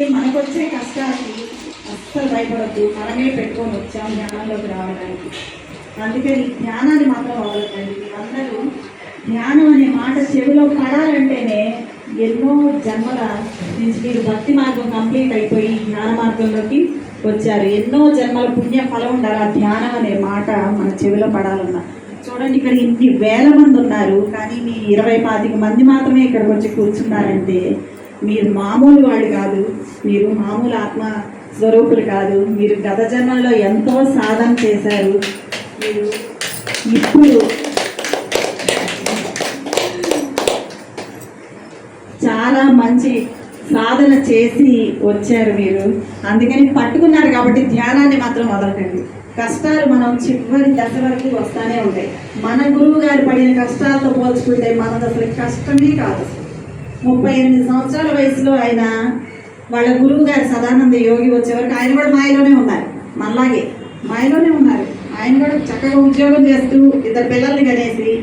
మనకు వచ్చే కష్టాలకి అస్సలు భయపడద్దు. మనమే పెట్టుకొని వచ్చాం ధ్యానంలోకి రావడానికి. అందుకని ధ్యానాన్ని మాత్రం వదలకండి. అందరూ ధ్యానం అనే మాట చెవిలో పడాలంటేనే ఎన్నో జన్మల నుంచి మీరు భక్తి మార్గం కంప్లీట్ అయిపోయి జ్ఞాన మార్గంలోకి వచ్చారు. ఎన్నో జన్మల పుణ్య ఫలం ఉండాలి ఆ ధ్యానం అనే మాట మన చెవిలో పడాలన్నా. చూడండి ఇక్కడ ఇన్ని వేల మంది ఉన్నారు. కానీ మీ ఇరవై పాతిక మంది మాత్రమే ఇక్కడికి వచ్చి కూర్చున్నారంటే మీరు మామూలు వాళ్ళు కాదు మీరు మామూలు ఆత్మ స్వరూపులు కాదు మీరు గత జన్మలో ఎంతో సాధన చేశారు. మీరు ఇప్పుడు చాలా మంచి సాధన చేసి వచ్చారు మీరు. అందుకని పట్టుకున్నారు కాబట్టి ధ్యానాన్ని మాత్రం వదలకండి. కష్టాలు మనం చివరి దశ వరకు వస్తానే ఉంటాయి. మన గురువు గారు పడిన కష్టాలతో పోల్చుకుంటే మనది అసలు కష్టమే కాదు. అసలు ముప్పై ఎనిమిది సంవత్సరాల వయసులో ఆయన వాళ్ళ గురువు గారు సదానంద యోగి వచ్చేవరకు ఆయన కూడా మాయలోనే ఉన్నారు. మనలాగే మాయలోనే ఉన్నారు. ఆయన కూడా చక్కగా ఉద్యోగం చేస్తూ ఇద్దరు పిల్లల్ని కనేసి